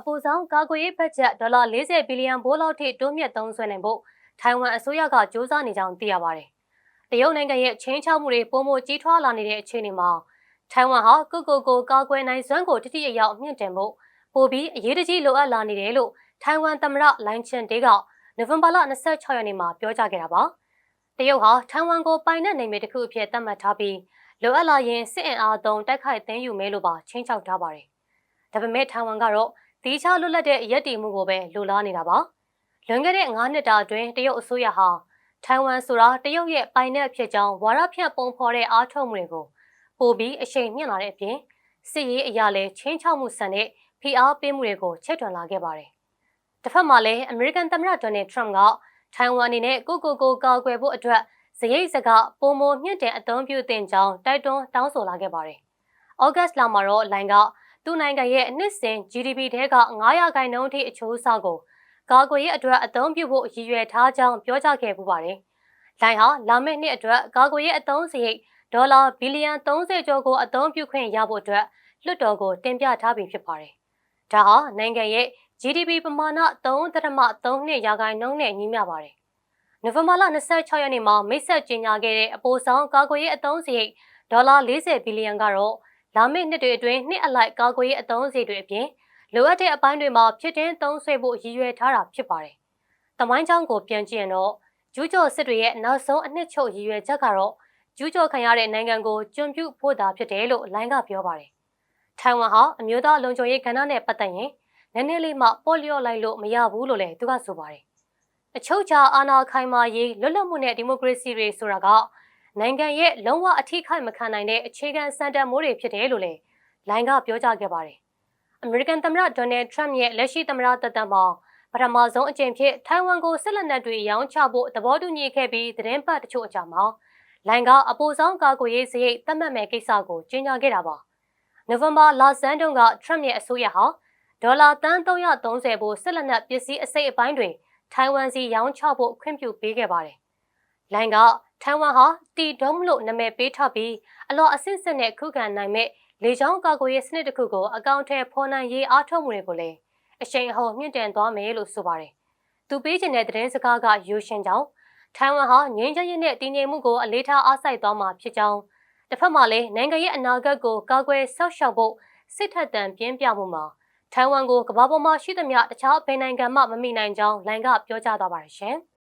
အပူဆောင်ကာကွယ်ရေးဘတ်ဂျက်ဒေါ်လာ40ဘီလီယံဘိုးလောက်ထိတိုးမြင့်သုံးစွဲနိုင်ဖို့ထိုင်ဝမ်အစိုးရကစ조사နေကြောင်းသိရပါတယ်။တရုတ်နိုင်ငံရဲ့ချင်းချောက်မှုတွေပုံမကြီးထွားလာနေတဲ့အခြေအနေမှာထိုင်ဝမ်ဟာကုကိုကိုကာကွယ်နိုင်စွမ်းကိုတတိယရောက်မြင့်တင်ဖို့ပိုပြီးအရေးတကြီးလိုအပ်လာနေတယ်လို့ထိုင်ဝမ်သမ္မတလိုင်ချန်ဒေးကနိုဝင်ဘာလ26ရက်နေ့မှာပြောကြားခဲ့တာပါ။တရုတ်ဟာထိုင်ဝမ်ကိုပိုင်တဲ့နိုင်မြေတစ်ခုအဖြစ်သတ်မှတ်ထားပြီးလိုအပ်လာရင်စစ်အင်အားသုံးတိုက်ခိုက်သိမ်းယူမယ်လို့ပါချင်းချောက်ထားပါတယ်။ဒါပေမဲ့ထိုင်ဝမ်ကတော့ တီးခြားလွတ်လပ်တဲ့ရက်တီမှုကိုပဲလိုလားနေတာပါ။လွန်ခဲ့တဲ့9နှစ်တာအတွင်းတရုတ်အစိုးရဟာထိုင်ဝမ်ဆိုတာတရုတ်ရဲ့ပိုင်တဲ့ဖြစ်ကြောင်းဝါရဖြန့်ပုံဖော်တဲ့အားထုတ်မှုတွေကိုပိုပြီးအရှိန်မြင့်လာတဲ့အပြင်စစ်ရေးအရာလဲချင်းချောက်မှုဆန်တဲ့ဖိအားပေးမှုတွေကိုချက်ထွန်လာခဲ့ပါတယ်။တစ်ဖက်မှာလည်းအမေရိကန်သမ္မတဒေါ်နယ်ထရမ့်ကထိုင်ဝမ်အနေနဲ့ကိုကိုကိုကာကွယ်ဖို့အတွက်ဇရိတ်စကပုံမမြင့်တဲ့အသုံးပြုတင်ကြောင်းတိုက်တွန်းတောင်းဆိုလာခဲ့ပါတယ်။ဩဂတ်စ်လမှာတော့လိုင်က သူ့နိုင်ငံရဲ့အနှစ်စဉ် GDP ထဲက900ခိုင်နှုန်းထိအချိုးအဆကိုကာကွယ်ရေးအတွက်အသုံးပြုဖို့ရည်ရွယ်ထားကြောင်းပြောကြားခဲ့ပူပါတယ်။လိုင်ဟာလာမယ့်နှစ်အတွက်ကာကွယ်ရေးအသုံးစရိတ်ဒေါ်လာဘီလီယံ30ကျော်ကိုအသုံးပြုခွင့်ရဖို့အတွက်လွှတ်တော်ကိုတင်ပြထားပြီးဖြစ်ပါတယ်။ဒါဟာနိုင်ငံရဲ့ GDP ပမာဏ3.3နှစ်ရာခိုင်နှုန်းနဲ့ညီမျှပါတယ်။နိုဝင်ဘာလ26ရက်နေ့မှာမိတ်ဆက်ကြေညာခဲ့တဲ့အပိုဆောင်ကာကွယ်ရေးအသုံးစရိတ်ဒေါ်လာ40ဘီလီယံကတော့ လာမယ့်နှစ်တွေအတွင်းနှစ်အလိုက်ကာကွယ်ရေးအသုံးစရိတ်တွေအပြင်လိုအပ်တဲ့အပိုင်းတွေမှာဖြစ်တင်းသုံးဆွဲဖို့ရည်ရွယ်ထားတာဖြစ်ပါတယ်။တမိုင်းချောင်းကိုပြန်ကြည့်ရင်တော့ကျူးကျော်စစ်တွေရဲ့နောက်ဆုံးအနှစ်ချုပ်ရည်ရွယ်ချက်ကတော့ကျူးကျော်ခံရတဲ့နိုင်ငံကိုကျွံပြုဖို့တာဖြစ်တယ်လို့လိုင်းကပြောပါတယ်။ထိုင်ဝမ်ဟာအမျိုးသားလုံခြုံရေးကဏ္ဍနဲ့ပတ်သက်ရင်နည်းနည်းလေးမှပေါ်လျော့လိုက်လို့မရဘူးလို့လည်းသူကဆိုပါတယ်။အချုပ်ချာအာဏာခိုင်မာရေးလွတ်လပ်မှုနဲ့ဒီမိုကရေစီတွေဆိုတာက နိုင်ငံရဲ့လုံးဝအထိခိုက်မခံနိုင်တဲ့အခြေခံစံတန်မိုးတွေဖြစ်တယ်လို့လည်းလိုင်းကပြောကြားခဲ့ပါတယ်။အမေရိကန်သမ္မတဒေါ်နယ်ထရမ့်ရဲ့လက်ရှိသမ္မတသက်တမ်းမှာပထမဆုံးအကြိမ်ဖြစ်ထိုင်ဝမ်ကိုဆက်လက်နက်တွေရောင်းချဖို့သဘောတူညီခဲ့ပြီးသတင်းပတ်တချို့အကြမှာလိုင်းကအပိုဆောင်ကာကွယ်ရေးစရိတ်သတ်မှတ်မဲ့ကိစ္စကိုကြေညာခဲ့တာပါ။နိုဝင်ဘာလဆန်းတုန်းကထရမ့်ရဲ့အစိုးရဟာဒေါ်လာတန်း330ဖို့ဆက်လက်နက်ပစ္စည်းအစိတ်အပိုင်းတွေထိုင်ဝမ်စီရောင်းချဖို့ခွင့်ပြုပေးခဲ့ပါတယ်။ လိုင်းကထိုင်ဝမ်ဟာတီဒုံးလို့နာမည်ပေးထားပြီးအလော်အဆင့်စစ်နဲ့ခုခံနိုင်မဲ့လေကြောင်းကာကွယ်ရေးစနစ်တစ်ခုကိုအကောင့်ထဲဖော်နိုင်ရေးအားထုတ်မှုတွေကိုလည်းအရှိန်အဟုန်မြင့်တင်သွားမယ်လို့ဆိုပါတယ်။သူပေးချင်တဲ့သတင်းစကားကယူရှင်ကြောင်းထိုင်ဝမ်ဟာငြိမ်းချမ်းရေးနဲ့တည်ငြိမ်မှုကိုအလေးထားအားစိုက်သွားမှာဖြစ်ကြောင်းတစ်ဖက်မှာလည်းနိုင်ငံရဲ့အနာဂတ်ကိုကာကွယ်ဆောက်ရှောက်ဖို့စစ်ထက်တန်ပြင်းပြမှုမှာထိုင်ဝမ်ကိုကမ္ဘာပေါ်မှာရှိသမျှတခြားဘယ်နိုင်ငံမှမမိနိုင်ကြောင်းလိုင်ကပြောကြားသွားပါတယ်ရှင်။